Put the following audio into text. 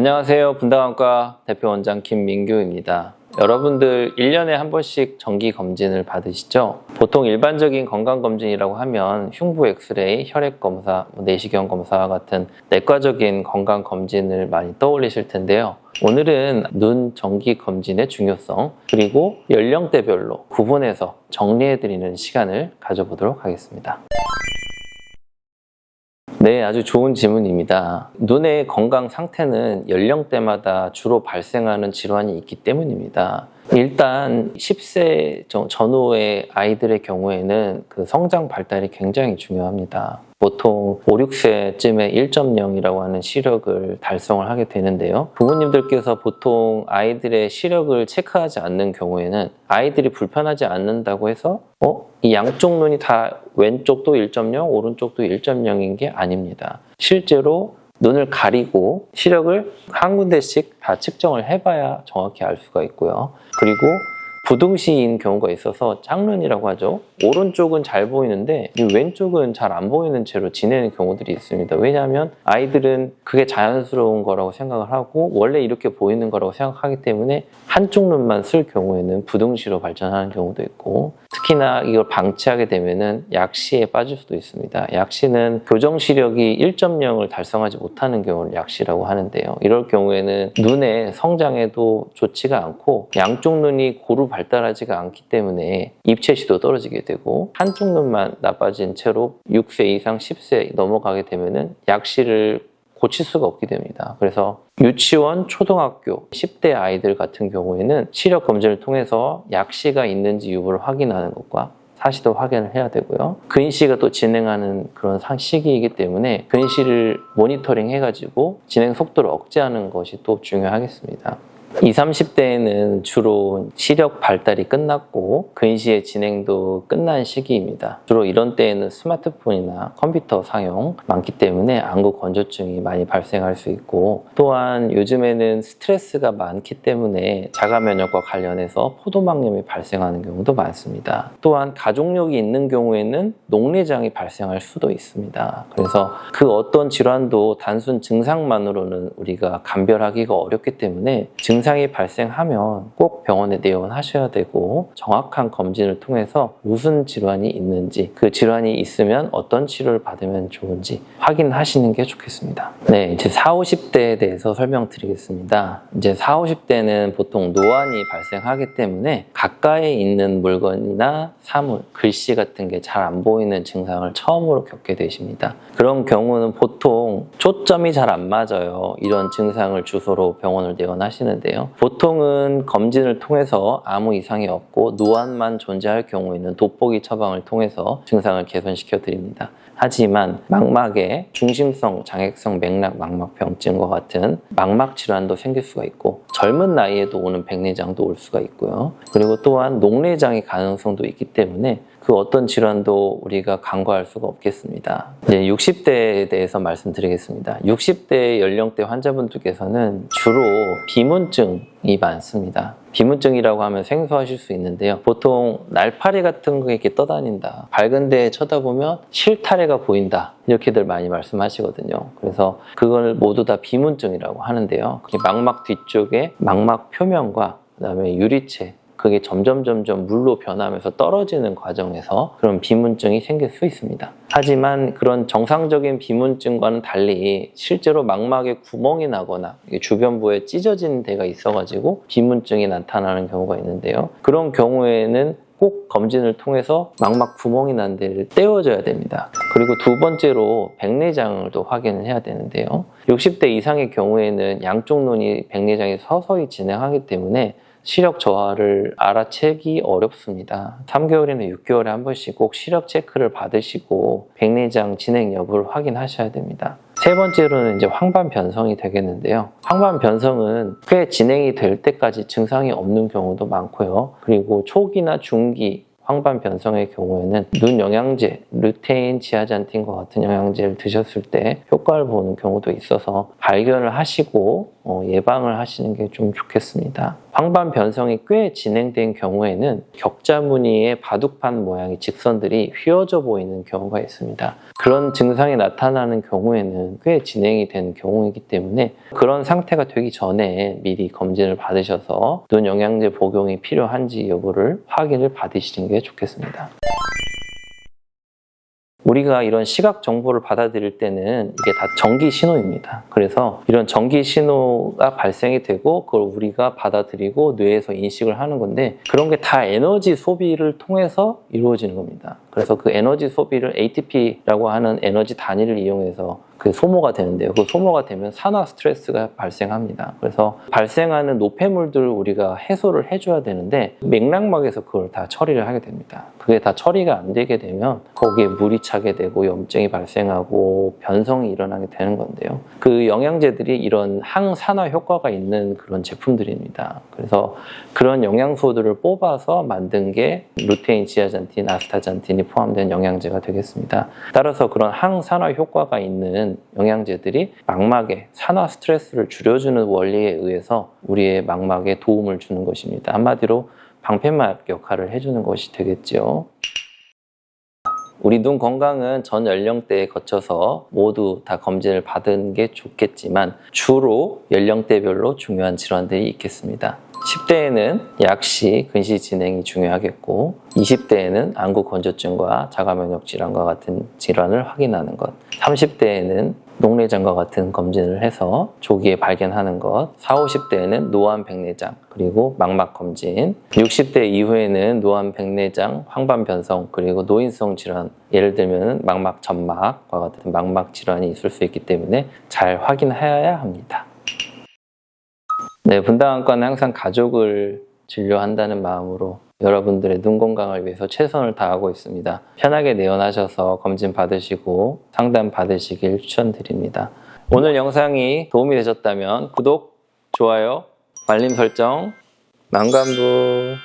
안녕하세요. 분당안과 대표 원장 김민규입니다. 여러분들 1년에 한 번씩 정기 검진을 받으시죠? 보통 일반적인 건강검진이라고 하면 흉부 엑스레이, 혈액 검사, 뭐 내시경 검사와 같은 내과적인 건강검진을 많이 떠올리실 텐데요. 오늘은 눈 정기 검진의 중요성 그리고 연령대별로 구분해서 정리해드리는 시간을 가져보도록 하겠습니다. 네, 아주 좋은 질문입니다. 눈의 건강 상태는 연령대마다 주로 발생하는 질환이 있기 때문입니다. 일단 10세 전- 전후의 아이들의 경우에는 그 성장 발달이 굉장히 중요합니다. 보통 5, 6세쯤에 1.0이라고 하는 시력을 달성을 하게 되는데요. 부모님들께서 보통 아이들의 시력을 체크하지 않는 경우에는 아이들이 불편하지 않는다고 해서 어? 이 양쪽 눈이 다 왼쪽도 1.0, 오른쪽도 1.0인 게 아닙니다. 실제로 눈을 가리고 시력을 한 군데씩 다 측정을 해봐야 정확히 알 수가 있고요. 그리고 부등시인 경우가 있어서 짝눈이라고 하죠. 오른쪽은 잘 보이는데 이 왼쪽은 잘 안 보이는 채로 지내는 경우들이 있습니다. 왜냐하면 아이들은 그게 자연스러운 거라고 생각을 하고 원래 이렇게 보이는 거라고 생각하기 때문에 한쪽 눈만 쓸 경우에는 부등시로 발전하는 경우도 있고 특히나 이걸 방치하게 되면은 약시에 빠질 수도 있습니다. 약시는 교정 시력이 1.0을 달성하지 못하는 경우를 약시라고 하는데요. 이럴 경우에는 눈의 성장에도 좋지가 않고 양쪽 눈이 고루 발 달하지가 않기 때문에 입체시도 떨어지게 되고 한쪽 눈만 나빠진 채로 6세 이상 10세 넘어가게 되면은 약시를 고칠 수가 없게 됩니다. 그래서 유치원, 초등학교, 10대 아이들 같은 경우에는 시력 검진을 통해서 약시가 있는지 여부를 확인하는 것과 사시도 확인을 해야 되고요. 근시가 또 진행하는 그런 상- 시기이기 때문에 근시를 모니터링 해가지고 진행 속도를 억제하는 것이 또 중요하겠습니다. 20, 30대에는 주로 시력 발달이 끝났고 근시의 진행도 끝난 시기입니다. 주로 이런 때에는 스마트폰이나 컴퓨터 사용 많기 때문에 안구 건조증이 많이 발생할 수 있고 또한 요즘에는 스트레스가 많기 때문에 자가 면역과 관련해서 포도막염이 발생하는 경우도 많습니다. 또한 가족력이 있는 경우에는 녹내장이 발생할 수도 있습니다. 그래서 그 어떤 질환도 단순 증상만으로는 우리가 감별하기가 어렵기 때문에 증 상이 발생하면 꼭 병원에 내원하셔야 되고 정확한 검진을 통해서 무슨 질환이 있는지 그 질환이 있으면 어떤 치료를 받으면 좋은지 확인하시는 게 좋겠습니다. 네, 이제 4, 50대에 대해서 설명드리겠습니다. 이제 4, 50대는 보통 노안이 발생하기 때문에 가까이 있는 물건이나 사물, 글씨 같은 게 잘 안 보이는 증상을 처음으로 겪게 되십니다. 그런 경우는 보통 초점이 잘 안 맞아요. 이런 증상을 주소로 병원을 내원하시는데 요. 보통은 검진을 통해서 아무 이상이 없고 노안만 존재할 경우에는 돋보기 처방을 통해서 증상을 개선시켜 드립니다. 하지만 망막에 중심성 장액성 맥락 망막병증과 같은 망막 질환도 생길 수가 있고 젊은 나이에도 오는 백내장도 올 수가 있고요. 그리고 또한 녹내장의 가능성도 있기 때문에 그 어떤 질환도 우리가 간과할 수가 없겠습니다. 이제 60대에 대해서 말씀드리겠습니다. 60대 연령대 환자분들께서는 주로 비문증 이 많습니다. 비문증이라고 하면 생소하실 수 있는데요. 보통 날파리 같은 거 이렇게 떠다닌다. 밝은 데에 쳐다보면 실타래가 보인다. 이렇게들 많이 말씀하시거든요. 그래서 그걸 모두 다 비문증이라고 하는데요. 망막 뒤쪽에 망막 표면과 그다음에 유리체 그게 점점 점점 물로 변하면서 떨어지는 과정에서 그런 비문증이 생길 수 있습니다. 하지만 그런 정상적인 비문증과는 달리 실제로 망막에 구멍이 나거나 주변부에 찢어진 데가 있어가지고 비문증이 나타나는 경우가 있는데요. 그런 경우에는 꼭 검진을 통해서 망막 구멍이 난 데를 떼어줘야 됩니다. 그리고 두 번째로 백내장을 또 확인을 해야 되는데요. 60대 이상의 경우에는 양쪽 눈이 백내장이 서서히 진행하기 때문에 시력 저하를 알아채기 어렵습니다. 3개월이나 6개월에 한 번씩 꼭 시력 체크를 받으시고 백내장 진행 여부를 확인하셔야 됩니다. 세 번째로는 이제 황반 변성이 되겠는데요. 황반 변성은 꽤 진행이 될 때까지 증상이 없는 경우도 많고요. 그리고 초기나 중기 황반 변성의 경우에는 눈 영양제, 르테인, 지아잔틴과 같은 영양제를 드셨을 때 효과를 보는 경우도 있어서 발견을 하시고 어, 예방을 하시는 게 좀 좋겠습니다. 황반 변성이 꽤 진행된 경우에는 격자 무늬의 바둑판 모양의 직선들이 휘어져 보이는 경우가 있습니다. 그런 증상이 나타나는 경우에는 꽤 진행이 되는 경우이기 때문에 그런 상태가 되기 전에 미리 검진을 받으셔서 눈 영양제 복용이 필요한지 여부를 확인을 받으시는 게 좋겠습니다. 우리가 이런 시각 정보를 받아들일 때는 이게 다 전기 신호입니다. 그래서 이런 전기 신호가 발생이 되고 그걸 우리가 받아들이고 뇌에서 인식을 하는 건데 그런 게 다 에너지 소비를 통해서 이루어지는 겁니다. 그래서 그 에너지 소비를 ATP라고 하는 에너지 단위를 이용해서 그 소모가 되는데요. 그 소모가 되면 산화 스트레스가 발생합니다. 그래서 발생하는 노폐물들을 우리가 해소를 해줘야 되는데 맥락막에서 그걸 다 처리를 하게 됩니다. 그게 다 처리가 안 되게 되면 거기에 물이 차게 되고 염증이 발생하고 변성이 일어나게 되는 건데요. 그 영양제들이 이런 항산화 효과가 있는 그런 제품들입니다. 그래서 그런 영양소들을 뽑아서 만든 게 루테인, 지아잔틴, 아스타잔틴이 포함된 영양제가 되겠습니다. 따라서 그런 항산화 효과가 있는 영양제들이 망막에 산화 스트레스를 줄여주는 원리에 의해서 우리의 망막에 도움을 주는 것입니다. 한마디로 방패막 역할을 해주는 것이 되겠죠. 우리 눈 건강은 전 연령대에 거쳐서 모두 다 검진을 받은 게 좋겠지만 주로 연령대별로 중요한 질환들이 있겠습니다. 10대에는 약시 근시 진행이 중요하겠고 20대에는 안구 건조증과 자가 면역 질환과 같은 질환을 확인하는 것 30대에는 녹내장과 같은 검진을 해서 조기에 발견하는 것. 40, 50대에는 노안 백내장 그리고 망막 검진. 60대 이후에는 노안 백내장, 황반 변성 그리고 노인성 질환. 예를 들면 망막 점막과 같은 망막 질환이 있을 수 있기 때문에 잘 확인해야 합니다. 네, 분당안과는 항상 가족을 진료한다는 마음으로 여러분들의 눈 건강을 위해서 최선을 다하고 있습니다. 편하게 내원하셔서 검진 받으시고 상담 받으시길 추천드립니다. 오늘 영상이 도움이 되셨다면 구독, 좋아요, 알림 설정, 망간부